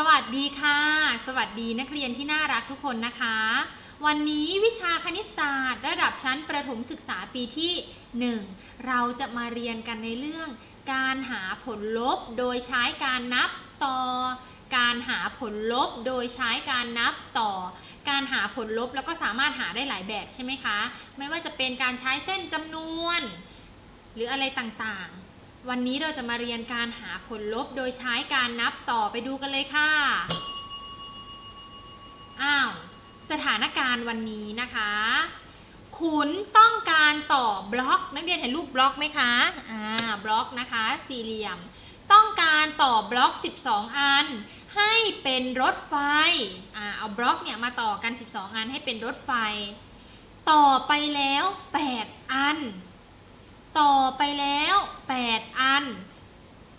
สวัสดีค่ะ สวัสดีนักเรียนที่น่ารักทุกคนนะคะ วันนี้วิชาคณิตศาสตร์ ระดับชั้นประถมศึกษาปีที่ 1 เราจะมาเรียนกันในเรื่อง การหาผลลบโดยใช้การนับต่อ การหาผลลบโดยใช้การนับต่อ การหาผลลบแล้วก็สามารถหาได้หลายแบบใช่ไหมคะ ไม่ว่าจะเป็นการใช้เส้นจำนวน หรืออะไรต่างๆ วันนี้เราจะมาเรียนการหาผลลบโดยใช้การนับต่อไปดูกันเลยค่ะ อ้าว สถานการณ์วันนี้นะคะ ขุนต้องการต่อบล็อก นักเรียนเห็นรูปบล็อกไหมคะ อ่า บล็อกนะคะ สี่เหลี่ยม ต้องการต่อบล็อก 12 อัน ให้เป็นรถไฟ อ่า เอาบล็อกเนี่ยมาต่อกัน 12 อันให้เป็นรถไฟ ต่อไปแล้ว 8 อัน ต่อไปแล้ว 8 อัน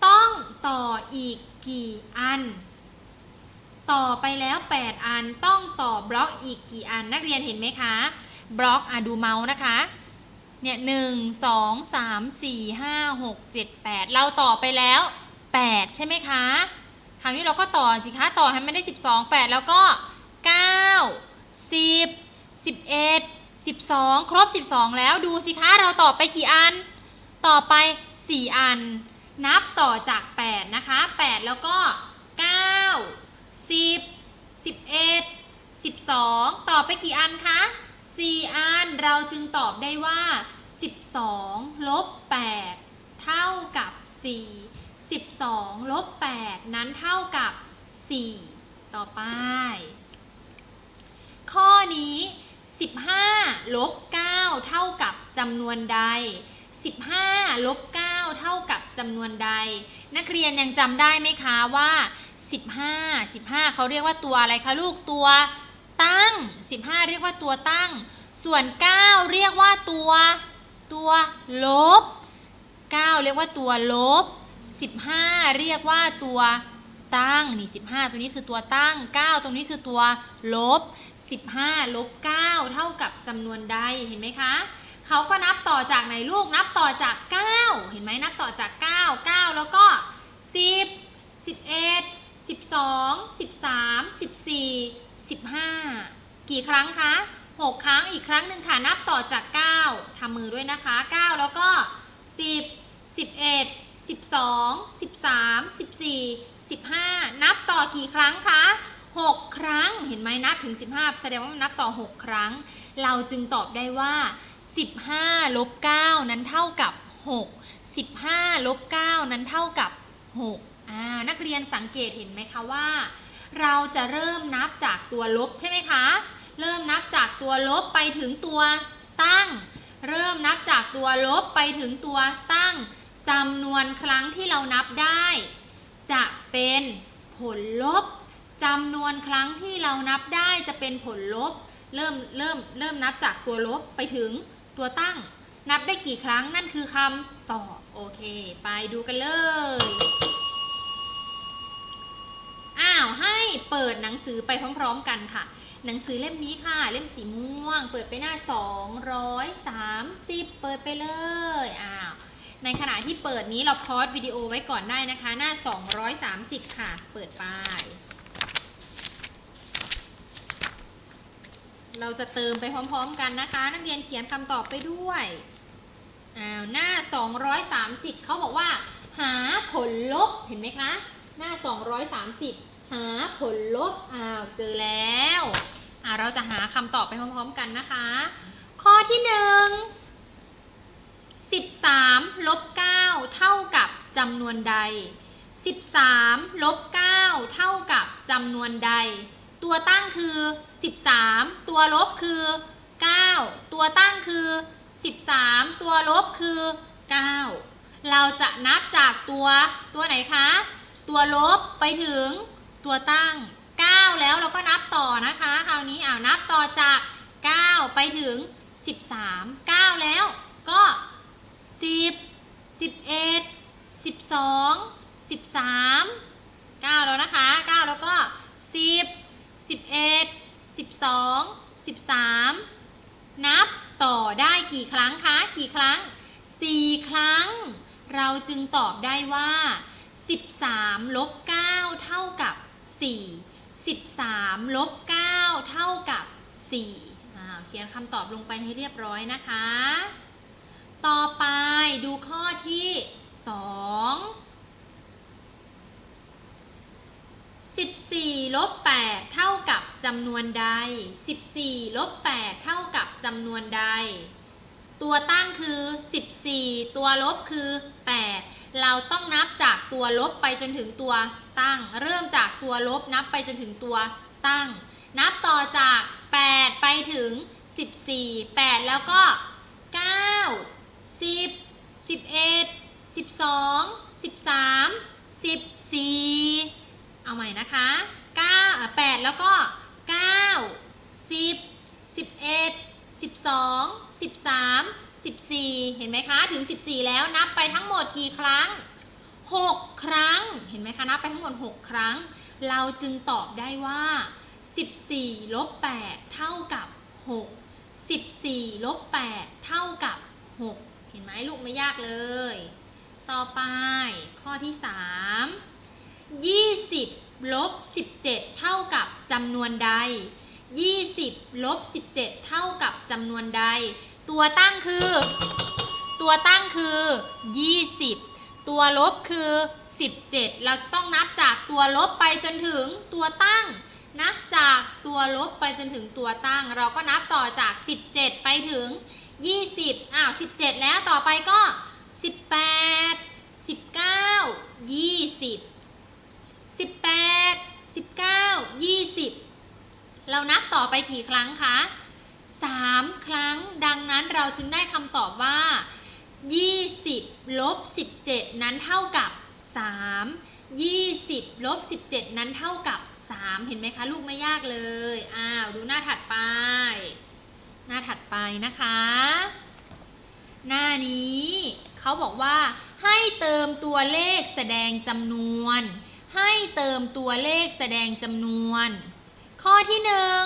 ต้องต่ออีกกี่อัน ต่อไปแล้ว 8 อันต้องต่อบล็อกอีกกี่อันนักเรียนเห็นไหมคะบล็อกอะดูเมาส์นะคะเนี่ยหนึ่งสองสามสี่ห้าหกเจ็ดแปดเราต่อไปแล้ว8ใช่ไหมคะ คราวนี้เราก็ต่อสิคะ ต่อให้มันได้12 8แล้วก็9 10 11 12 ครบ 12 แล้วดูสิคะเราต่อไปกี่อัน ต่อไป 4 อัน นับต่อจาก 8 นะคะ 8 แล้วก็ 9 10 11 12 ต่อไปกี่อันคะ 4 อัน เราจึงตอบได้ว่า 12 ลบ 8 เท่ากับ 4 12 ลบ 8 นั้นเท่ากับ 4 ต่อไป ข้อนี้ 15ลบ9เท่ากับจำนวนใด 15ลบ9เท่ากับจำนวนใด นักเรียนยังจำได้ไหมคะว่า 15 15 เขาเรียกว่าตัวอะไรคะลูกตัวตั้ง 15 เรียกว่าตัวตั้ง ส่วน 9 เรียกว่าตัว ตัวลบ 9 เรียกว่าตัวลบ 15 เรียกว่าตัวตั้งนี่15 ตัวนี้คือตัวตั้ง 9 ตรงนี้คือตัวลบ 15ลบ9เท่ากับจำนวนใดเห็นไหมคะเขาก็นับต่อจากไหนลูกนับต่อจาก 9 เห็นไหมนับต่อจาก 9 9 แล้วก็ 10 11 12 13 14 15 กี่ครั้งคะ 6 ครั้งอีกครั้งหนึ่งค่ะนับต่อจาก 9ทำมือด้วยนะคะ 9 แล้วก็ 10 11 12 13 14 15 นับต่อกี่ครั้งคะ 6 ครั้งเห็นไหมนับถึง 15 แสดงว่ามันนับต่อ 6 ครั้ง เราจึงตอบได้ว่า 15ลบ9นั้นเท่ากับ 6 15ลบ9นั้นเท่ากับ6อ่านักเรียนสังเกตเห็นไหมคะว่า เราจะเริ่มนับจากตัวลบใช่ไหมคะ เริ่มนับจากตัวลบไปถึงตัวตั้ง เริ่มนับจากตัวลบไปถึงตัวตั้งจำนวนครั้งที่เรานับได้ จะเป็นผลลบ จำนวนครั้งที่เรานับได้จะเป็นผลลบ เริ่มเริ่มเริ่มนับจากตัวลบไปถึงตัวตั้ง นับได้กี่ครั้งนั่นคือคำตอบโอเค ไปดูกันเลย อ้าวให้เปิดหนังสือไปพร้อม ๆ กันค่ะ หนังสือเล่มนี้ค่ะ เล่มสีม่วง เปิดไปหน้า 230 เปิดไปเลยอ้าวในขณะที่เปิดนี้เราพอสวิดีโอไว้ก่อนได้นะคะ หน้า 230 ค่ะ เปิดไป เราจะเติมไปพร้อมๆกันนะคะ นักเรียนเขียนคำตอบไปด้วยอ้าวหน้า 230 เขาบอกว่า หาผลลบเห็นไหมคะ หน้า 230 หาผลลบอ้าวเจอแล้วอ่าเราจะหาคำตอบไปพร้อมๆกันนะคะ ข้อที่1 13ลบ9เท่ากับจำนวนใด 13ลบ9เท่ากับจำนวนใด ตัวตั้งคือ 13 ตัวลบคือ 9 ตัวตั้งคือ 13 ตัวลบคือ 9 เราจะนับจากตัวตัวไหนคะ ตัวลบไปถึงตัวตั้ง 9 แล้วเราก็นับต่อนะคะ คราวนี้อ่านับต่อจาก 9 ไปถึง 13 9 แล้วก็ 10 11 12 13 9 แล้วนะคะ 9 แล้วก็ 10 11 12 13 นับต่อได้กี่ครั้งคะ กี่ครั้ง 4 ครั้ง เราจึงตอบได้ว่า 13ลบ9เท่ากับ 4 13ลบ9เท่ากับ 4อ่าเขียนคำตอบลงไปให้เรียบร้อยนะคะ ต่อไปดูข้อที่ 2 14ลบ8เท่ากับจำนวนใด 14ลบ8เท่ากับจำนวนใด ตัวตั้งคือ 14 ตัวลบคือ 8 เราต้องนับจากตัวลบไปจนถึงตัวตั้ง เริ่มจากตัวลบนับไปจนถึงตัวตั้ง นับต่อจาก 8 ไปถึง 14 8 แล้วก็ 9 10 11 12 13 14 เอาใหม่นะคะ9 8แล้วก็ 9 10 11 12 13 14 เห็นไหมคะ ถึง 14 แล้วนับไปทั้งหมดกี่ครั้ง 6 ครั้ง เห็นไหมคะนับไปทั้งหมด 6 ครั้ง เราจึงตอบได้ว่า 14ลบ8เท่ากับ 6 14ลบ8เท่ากับ 6 เห็นไหมลูกไม่ยากเลย ต่อไปข้อที่ 3 20ลบ17 เท่ากับจำนวนใด 20ลบ17 เท่ากับจำนวนใด ตัวตั้งคือ ตัวตั้งคือ 20 ตัวลบคือ 17 เราจะต้องนับจากตัวลบไปจนถึงตัวตั้ง นับจากตัวลบไปจนถึงตัวตั้ง เราก็นับต่อจาก 17 ไปถึง 20 อ้าว 17 แล้วต่อไปก็ 18 19 20 18 19 20 เรานับต่อไปกี่ครั้งคะ 3 ครั้ง ดังนั้นเราจึงได้คำตอบว่า 20ลบ17 นั้นเท่ากับ 3 20ลบ17 นั้นเท่ากับ 3 เห็นไหมคะ ลูกไม่ยากเลย อ้าว ดูหน้าถัดไป หน้าถัดไปนะคะ หน้านี้เขาบอกว่าให้เติมตัวเลขแสดงจำนวน ให้เติมตัวเลขแสดงจำนวน ข้อที่หนึ่ง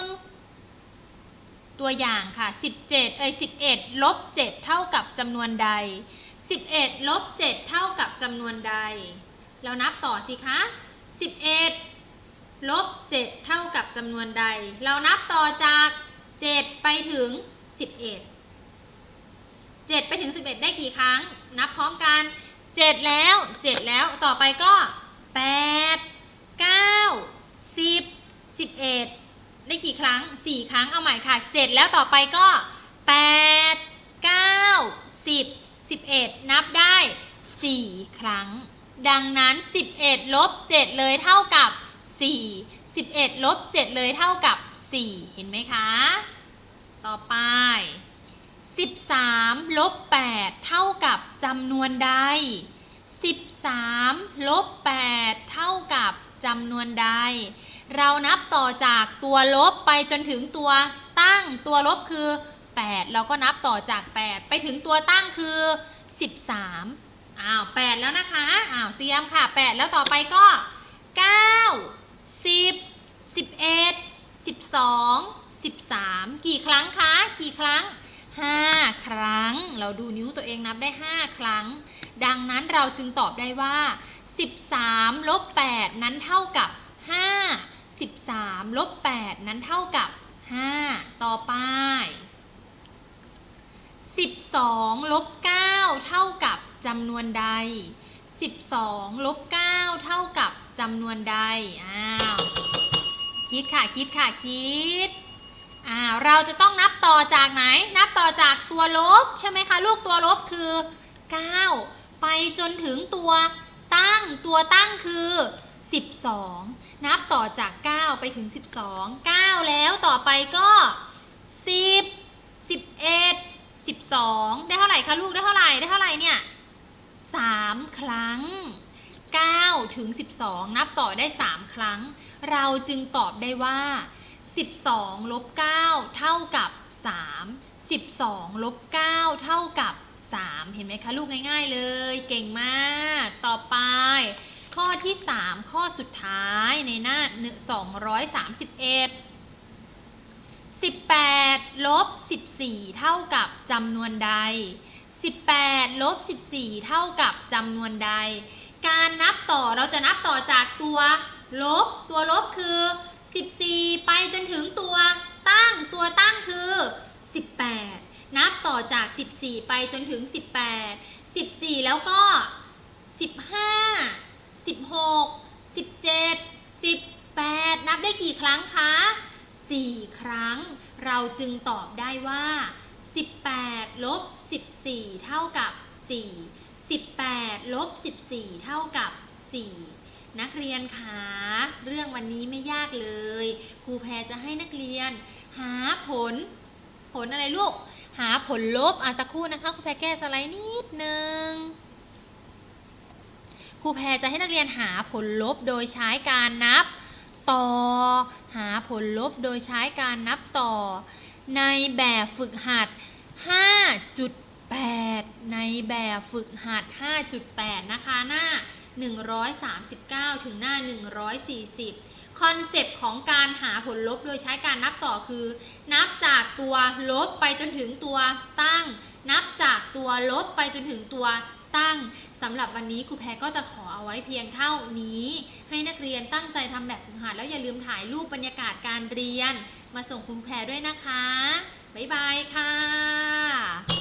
ตัวอย่างค่ะ 17 เอ้ย 11 ลบ 7 เท่ากับจำนวนใด 11 ลบ 7 เท่ากับจำนวนใด เรานับต่อสิคะ 11 ลบ 7 เท่ากับจำนวนใด เรานับต่อจาก 7 ไปถึง 11 7 ไปถึง 11 ได้กี่ครั้ง นับพร้อมกัน 7 แล้ว 7 แล้ว ต่อไปก็ 8 9 10 11ได้กี่ครั้ง4ครั้งเอาใหม่ค่ะ7แล้วต่อไปก็8 9 10 11นับได้4ครั้ง ดังนั้น11ลบ7เลยเท่ากับ4 11ลบ7เลยเท่ากับ4เห็นไหมคะ ต่อไป13ลบ8เท่ากับจำนวนใด 13ลบ8เท่ากับำนวนใด เรานับต่อจากตัวลบไปจนถึงตัวตั้งตัวลบคือ 8 เราก็นับต่อจาก 8 ไปถึงตัวตั้งคือ 13อ้าว8แล้วนะคะอ้าวเตรียมค่ะ 8 แล้วต่อไปก็ 9 10 11 12 13 กี่ครั้งคะ กี่ครั้ง 5 ครั้ง เราดูนิ้วตัวเองนับได้ 5 ครั้ง ดังนั้นเราจึงตอบได้ว่า 13ลบ8นั้นเท่ากับ 5 13ลบ8นั้นเท่ากับ 5 ต่อไป 12ลบ9เท่ากับจำนวนใด 12ลบ9เท่ากับจำนวนใด อ้าว คิดค่ะ คิดค่ะ คิด อ่า เราจะต้องนับต่อจากไหน นับต่อจากตัวลบ ใช่ไหมคะ ลูกตัวลบคือ 9 ไปจนถึงตัว ตั้งตัวตั้งคือ 12 นับต่อจาก 9 ไปถึง 12 9 แล้วต่อไปก็ 10 11 12 ได้เท่าไหร่คะลูกได้เท่าไหร่ได้เท่าไหร่เนี่ย3 ครั้ง 9 ถึง 12 นับต่อได้ 3 ครั้ง เราจึงตอบได้ว่า 12ลบ9เท่ากับ 3 12ลบ9เท่ากับ 3 เห็นไหมคะ ลูกง่ายๆเลย เก่งมาก ต่อไป ข้อที่ 3 ข้อสุดท้ายในหน้า 231 18ลบ14 เท่ากับจำนวนใด 18ลบ14 เท่ากับจำนวนใด การนับต่อเราจะนับต่อจากตัวลบ ตัวลบคือ 14 ไปจนถึงตัวตั้ง ตัวตั้งคือ 18 นับต่อ จาก 14 ไปจนถึง 18 14 แล้วก็ 15 16 17 18 นับได้กี่ครั้งคะ 4 ครั้ง เราจึงตอบได้ว่า 18 ลบ 14 เท่ากับ 4 18 ลบ 14 เท่ากับ 4นักเรียนคะเรื่องวันนี้ไม่ยากเลย ครูแพรจะให้นักเรียน หาผล ผลอะไรลูก หาผลลบอาจจะครู่นะคะครูแพรแก้สไลด์นิดนึงครูแพรจะให้นักเรียนหาผลลบโดยใช้การนับต่อ หาผลลบโดยใช้การนับต่อ ในแบบฝึกหัด 5.8 ในแบบฝึกหัด 5.8 นะคะหน้า 139 ถึงหน้า 140 คอนเซปต์ของการหาผลลบโดยใช้การนับต่อคือ นับจากตัวลบไปจนถึงตัวตั้ง นับจากตัวลบไปจนถึงตัวตั้งสำหรับวันนี้ครูแพรก็จะขอเอาไว้เพียงเท่านี้ ให้นักเรียนตั้งใจทำแบบฝึกหัดแล้วอย่าลืมถ่ายรูปบรรยากาศการเรียน มาส่งคุณแพรด้วยนะคะ บ๊ายบายค่ะ